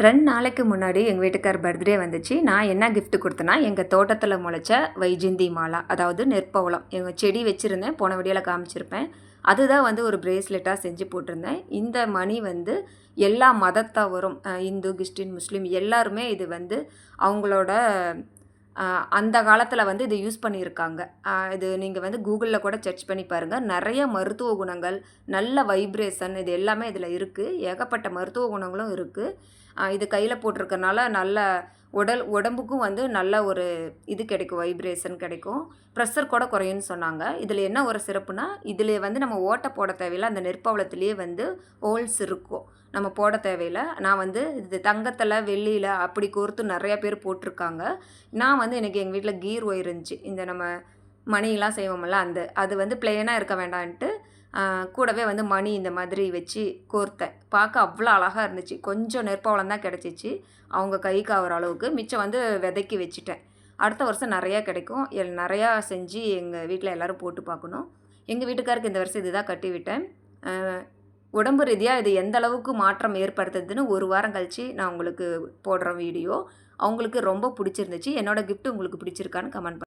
ரெண்டு நாளைக்கு முன்னாடி எங்கள் வீட்டுக்கார் பர்த்டே வந்துச்சு. நான் என்ன கிஃப்ட் கொடுத்தேன்னா எங்கள் தோட்டத்தில் முளைச்ச வைஜிந்தி மாலா அதாவது நெற்பவளம். எங்கள் செடி வச்சுருந்தேன் போன வீடியோவில் காமிச்சிருப்பேன். அதுதான் வந்து ஒரு பிரேஸ்லெட்டாக செஞ்சு போட்டிருந்தேன். இந்த மணி வந்து எல்லா மதத்தவரும் இந்து கிறிஸ்டின் முஸ்லீம் எல்லாருமே இது வந்து அவங்களோட அந்த காலத்தில் வந்து இதை யூஸ் பண்ணியிருக்காங்க. இது நீங்கள் வந்து கூகுளில் கூட சர்ச் பண்ணி பாருங்கள் நிறைய மருத்துவ குணங்கள் நல்ல வைப்ரேஷன் இது எல்லாமே இதில் இருக்குது ஏகப்பட்ட மருத்துவ குணங்களும் இருக்குது இது கையில் போட்டிருக்கனால நல்ல உடல் உடம்புக்கும் வந்து நல்ல ஒரு இது கிடைக்கும் வைப்ரேஷன் கிடைக்கும். ப்ரெஷர் கூட குறையும்னு சொன்னாங்க. இதில் என்ன ஒரு சிறப்புனா இதில் வந்து நம்ம ஓட்டை போட தேவையில்லை. அந்த நெற்பவளத்துலேயே வந்து ஹோல்ஸ் இருக்கும். நம்ம போட தேவையில்லை. நான் வந்து இது தங்கத்தில் வெள்ளியில் அப்படி கோர்த்து நிறையா பேர் போட்டிருக்காங்க. நான் வந்து எனக்கு எங்கள் வீட்டில் கீர் ஒயர் இருந்துச்சு. இந்த நம்ம மணியெலாம் செய்வோம்ல அந்த அது வந்து பிளெயினாக இருக்க வேண்டான்ட்டு கூடவே வந்து மணி இந்த மாதிரி வச்சு கோர்த்தேன் பார்க்க அவ்வளோ அழகாக இருந்துச்சு. கொஞ்சம் நெற்பவளம் தான் கிடச்சிச்சு. அவங்க கை காவுற அளவுக்கு. மிச்சம் வந்து விதைக்கி வச்சுட்டேன். அடுத்த வருஷம் நிறையா கிடைக்கும். எல் நிறையா செஞ்சு எங்கள் வீட்டில் எல்லோரும் போட்டு பார்க்கணும். எங்கள் வீட்டுக்காருக்கு இந்த வருஷம் இதுதான் கட்டி விட்டேன். உடம்பு ரீதியாக இது எந்த அளவுக்கு மாற்றம் ஏற்படுத்துதுன்னு ஒரு வாரம் கழித்து நான் உங்களுக்கு போடுற வீடியோ. அவங்களுக்கு ரொம்ப பிடிச்சிருந்துச்சு. என்னோடய கிஃப்ட் உங்களுக்கு பிடிச்சிருக்கான்னு கமெண்ட்